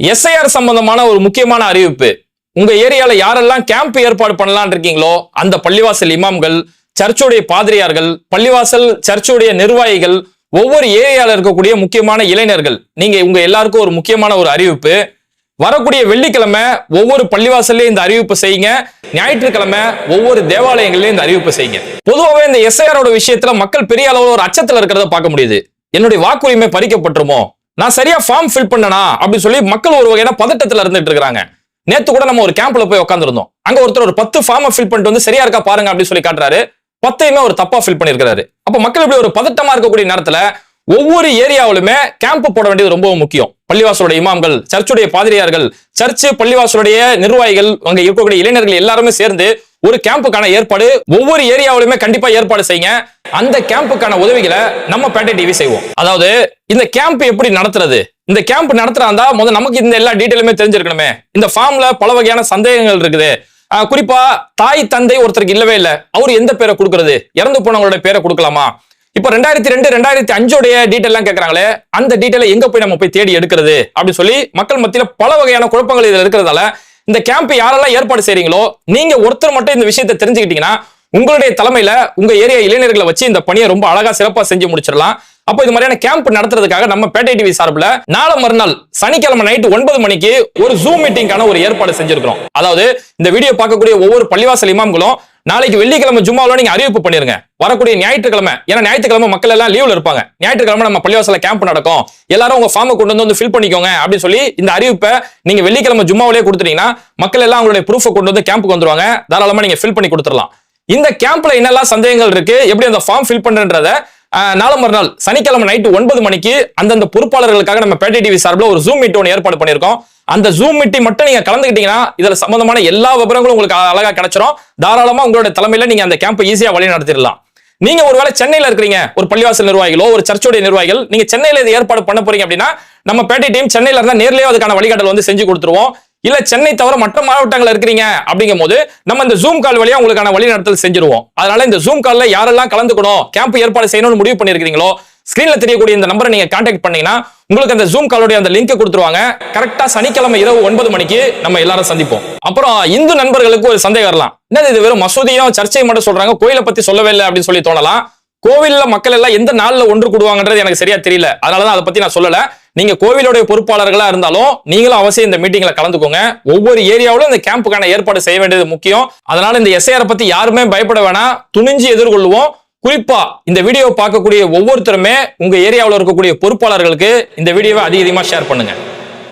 SIR சம்பந்தமான ஒரு முக்கியமான அறிவிப்பு. உங்க ஏரியால யாரெல்லாம் கேம்ப் ஏற்பாடு பண்ணலாம்னு இருக்கீங்களோ அந்த பள்ளிவாசல் இமாம்கள் சர்ச்சுடைய பாதிரியார்கள் பள்ளிவாசல் சர்ச்சுடைய நிர்வாகிகள் ஒவ்வொரு ஏரியால இருக்கக்கூடிய முக்கியமான இளைஞர்கள் நீங்க உங்க எல்லாருக்கும் ஒரு முக்கியமான ஒரு அறிவிப்பு. வரக்கூடிய வெள்ளிக்கிழமை ஒவ்வொரு பள்ளிவாசல்லையும் இந்த அறிவிப்பு செய்யுங்க. ஞாயிற்றுக்கிழமை ஒவ்வொரு தேவாலயங்களையும் இந்த அறிவிப்பு செய்யுங்க. பொதுவாகவே இந்த எஸ்ஐஆரோட விஷயத்துல மக்கள் பெரிய அளவில் ஒரு அச்சத்துல இருக்கிறத பார்க்க முடியுது. என்னுடைய வாக்குரிமை பறிக்கப்பட்டுருமோ? நான் சரியா ஃபார்ம் ஃபில் பண்ணனா? அப்படின்னு சொல்லி மக்கள் ஒரு வகையான பதட்டத்தில் இருந்துட்டு இருக்கிறாங்க. நேத்து கூட நம்ம ஒரு கேம்ப்ல போய் உட்காந்துருந்தோம் அங்க ஒருத்தர் ஒரு பத்து ஃபார்மை ஃபில் பண்ணிட்டு வந்து சரியா இருக்கா பாருங்க அப்படின்னு சொல்லி காட்டுறாரு. பத்தையுமே ஒரு தப்பா ஃபில் பண்ணிருக்கிறாரு அப்ப மக்கள் இப்படி ஒரு பதட்டமா இருக்கக்கூடிய நேரத்துல ஒவ்வொரு ஏரியாவிலுமே கேம்ப் போட வேண்டியது ரொம்ப முக்கியம். பள்ளிவாசலுடைய இமாம்கள் சர்ச்சுடைய பாதிரியார்கள் சர்ச்சு பள்ளிவாசலுடைய நிர்வாகிகள் அங்க இருக்கக்கூடிய இளைஞர்கள் எல்லாருமே சேர்ந்து ஒரு கேம்புக்கான ஏற்பாடு ஒவ்வொரு ஏரியாவிலுமே கண்டிப்பா ஏற்பாடு செய்யுங்க. அந்த கேம்புக்கான உதவிகளை நம்ம பேட்டை டிவி செய்வோம். அதாவது இந்த கேம்ப் எப்படி நடத்துறது? இந்த கேம்ப் நடத்துறாந்தா முதல் நமக்கு இந்த எல்லா டீட்டெயிலுமே தெரிஞ்சிருக்கணுமே. இந்த ஃபார்ம்ல பல வகையான சந்தேகங்கள் இருக்குது. குறிப்பா தாய் தந்தை ஒருத்தருக்கு இல்லவே இல்லை. அவர் எந்த பேரை கொடுக்கறது? இறந்து போனவங்களோட பேரை கொடுக்கலாமா? இப்ப ரெண்டாயிரத்தி ரெண்டு ரெண்டாயிரத்தி அஞ்சோடைய டீட்டெயில் எல்லாம் கேட்கறாங்களே அந்த டீட்டெயிலை எங்க போய் நம்ம போய் தேடி எடுக்கிறது? அப்படின்னு சொல்லி மக்கள் மத்தியில பல வகையான குழப்பங்கள் இதுல இருக்கிறதால இந்த கேம்ப் யாரெல்லாம் ஏற்பாடு செய்றீங்களோ நீங்க ஒருத்தர் மட்டும் இந்த விஷயத்தை தெரிஞ்சுக்கிட்டீங்கன்னா உங்களுடைய தலைமையில உங்க ஏரியா இளைஞர்களை வச்சு இந்த பணியை ரொம்ப அழகா சிறப்பா செஞ்சு முடிச்சிடலாம். அப்போ இது மாதிரியான கேம்ப் நடத்துறதுக்காக நம்ம பேட்டை டிவி சார்பில் நாளை மறுநாள் சனிக்கிழமை நைட் ஒன்பது மணிக்கு ஒரு ஜூம் மீட்டிங்கான ஒரு ஏற்பாடு செஞ்சிருக்கிறோம். அதாவது இந்த வீடியோ பார்க்கக்கூடிய ஒவ்வொரு பள்ளிவாசல் இமாம்களும் நாளைக்கு வெள்ளிக்கிழமை ஜும்மாவில் நீங்க அறிவிப்பு பண்ணிருங்க. வரக்கூடிய ஞாயிற்றுக்கிழமை ஏன்னா ஞாயிற்றுக்கிழமை மக்கள் எல்லாம் லீவ்ல இருப்பாங்க. ஞாயிற்றுக்கிழமை நம்ம பள்ளிவாசல கேம்ப் நடக்கும். எல்லாரும் உங்க ஃபார்மை கொண்டு வந்து வந்து ஃபில் பண்ணிக்கோங்க அப்படின்னு சொல்லி இந்த அறிவிப்பை நீங்க வெள்ளிக்கிழமை ஜும்மாவிலே கொடுத்துட்டீங்கன்னா மக்கள் எல்லாம் அவங்களுடைய ப்ரூஃபை கொண்டு வந்து கேம்ப்புக்கு வந்துருவாங்க. தாராளமா நீங்க ஃபில் பண்ணி கொடுத்துடலாம். இந்த கேம்ப்ல என்னெல்லாம் சந்தேகங்கள் இருக்கு எப்படி அந்த ஃபார்ம் ஃபில் பண்றன்றத நாளை மறுநாள் சனிக்கிழமை நைட்டு ஒன்பது மணிக்கு அந்தந்த பொறுப்பாளர்களுக்காக நம்ம பேட்டை டிவி சார்பில் ஒரு ஜூம் மீட் ஒன்று ஏற்பாடு பண்ணியிருக்கோம். அந்த ஜூம் மீட்டிங் மட்டும் நீங்க கலந்துக்கிட்டீங்கன்னா இதுல சம்பந்தமான எல்லா விவரங்களும் உங்களுக்கு அழகா கிடைச்சிரும். தாராளமா உங்களுடைய தலைமையில நீங்க அந்த கேம்பை ஈஸியா வழி நடத்திடலாம். நீங்க ஒருவேளை சென்னையில இருக்கிறீங்க ஒரு பள்ளிவாசல் நிர்வாகிகளோ ஒரு சர்ச்சோடைய நிர்வாகிகள் நீங்க சென்னையில இது ஏற்பாடு பண்ண போறீங்க அப்படின்னா நம்ம பேட்டை டீம் சென்னையில இருந்தா நேர்லயே அதுக்கான வழிகாட்டல் வந்து செஞ்சு கொடுத்துருவோம். இல்ல சென்னை தவிர மற்ற மாவட்டங்கள் இருக்கிறீங்க அப்படிங்கும் போது நம்ம இந்த ஜூம் கால் வழியா உங்களுக்கான வழிநடத்தல் செஞ்சிருவோம். அதனால இந்த ஜூம் கால்ல யாரெல்லாம் கலந்துக்கணும் கேம்ப் ஏற்பாடு செய்யணும்னு முடிவு பண்ணிருக்கீங்களோ ஸ்கிரீன்ல தெரியக்கூடிய இந்த நம்பரை நீங்க கான்டாக்ட் பண்ணீங்கன்னா உங்களுக்கு அந்த ஜூம் காலோடைய அந்த லிங்க் கொடுத்துருவாங்க. கரெக்டா சனிக்கிழமை இரவு ஒன்பது மணிக்கு நம்ம எல்லாரும் சந்திப்போம். அப்புறம் இந்து நண்பர்களுக்கு ஒரு சந்தேகம் வரலாம். என்னது இது வெறும் மசூதியும் சர்ச்சையும் மட்டும் சொல்றாங்க? கோயிலை பத்தி சொல்லவே இல்லை அப்படின்னு சொல்லி தோணலாம். கோவில்ல மக்கள் எல்லாம் எந்த நாள்ல ஒன்று கூடுவாங்கன்றது எனக்கு சரியா தெரியல. அதனாலதான் அதை பத்தி நான் சொல்லல. நீங்க கோவிலுடைய பொறுப்பாளர்களா இருந்தாலும் நீங்களும் அவசியம் இந்த மீட்டிங்ல கலந்துக்கோங்க. ஒவ்வொரு ஏரியாவிலும் இந்த கேம்புக்கான ஏற்பாடு செய்ய வேண்டியது முக்கியம். அதனால இந்த எஸ்ஐஆர் பத்தி யாருமே பயப்பட வேணாம். துணிஞ்சு எதிர்கொள்வோம் குறிப்பா இந்த வீடியோவை பார்க்கக்கூடிய ஒவ்வொருத்தருமே உங்க ஏரியாவில் இருக்கக்கூடிய பொறுப்பாளர்களுக்கு இந்த வீடியோவை அதிக ஷேர் பண்ணுங்க.